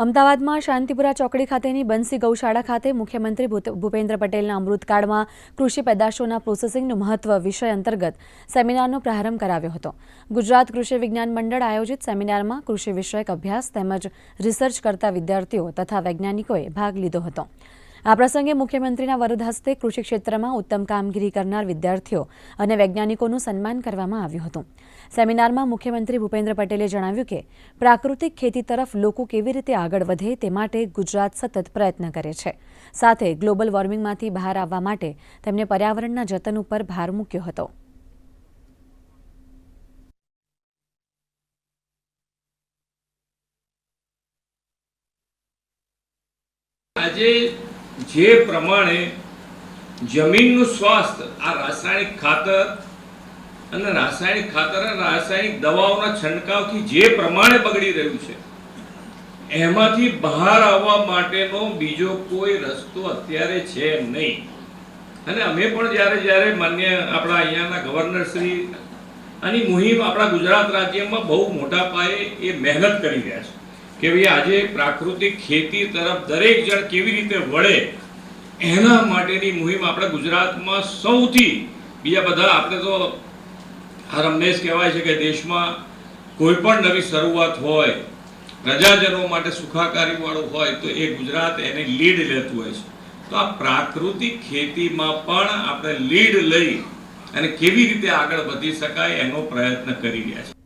અમદાવાદમાં શાંતિપુરા ચોકડી ખાતેની બંસી ગૌશાળા ખાતે મુખ્યમંત્રી ભૂપેન્દ્ર પટેલના અમૃતકાળમાં કૃષિ પેદાશોના પ્રોસેસિંગનું મહત્વ વિષય અંતર્ગત સેમિનારનો પ્રારંભ કરાવ્યો હતો. ગુજરાત કૃષિ વિજ્ઞાન મંડળ આયોજિત સેમિનારમાં કૃષિ વિષયક અભ્યાસ તેમજ રિસર્ચ કરતા વિદ્યાર્થીઓ તથા વૈજ્ઞાનિકોએ ભાગ લીધો હતો. આ પ્રસંગે મુખ્યમંત્રીના વરદ હસ્તે કૃષિ ક્ષેત્રમાં ઉત્તમ કામગીરી કરનાર વિદ્યાર્થીઓ અને વૈજ્ઞાનિકોનું સન્માન કરવામાં આવ્યું હતું. સેમિનારમાં મુખ્યમંત્રી ભૂપેન્દ્ર પટેલે જણાવ્યું કે, પ્રાકૃતિક ખેતી તરફ લોકો કેવી રીતે આગળ વધે તે માટે ગુજરાત સતત પ્રયત્ન કરે છે. સાથે ગ્લોબલ વોર્મિંગમાંથી બહાર આવવા માટે તેમણે પર્યાવરણના જતન ઉપર ભાર મૂક્યો હતો. આજે જે પ્રમાણે જમીનનું સ્વાસ્થ્ય, આ રાસાયણિક ખાતર અને રાસાયણિક ખાતર અને રાસાયણિક દવાઓના છંટકાવથી જે પ્રમાણે બગડી રહ્યું છે, એમાંથી બહાર આવવા માટેનો બીજો કોઈ રસ્તો અત્યારે છે નહીં. અને અમે પણ જ્યારે જ્યારે માન્ય આપણા અહીંયાના ગવર્નર શ્રી આની મુહિમ આપણા ગુજરાત રાજ્યમાં બહુ મોટા પાયે એ મહેનત કરી રહ્યા છે. કે ભાઈ આજે પ્રાકૃતિક ખેતી તરફ દરેક જણ કેવી રીતે વળે, એના માટેની મુહિમ આપણે ગુજરાતમાં સૌથી, બીજા બધા આપણે તો આ રમેશ કહેવાય છે કે દેશમાં કોઈ પણ નવી શરૂઆત હોય, પ્રજાજનો માટે સુખાકારીવાળું હોય, તો એ ગુજરાત એને લીડ લેતું હોય છે. તો આ પ્રાકૃતિક ખેતીમાં પણ આપણે લીડ લઈ અને કેવી રીતે આગળ વધી શકાય એનો પ્રયત્ન કરી રહ્યા છે.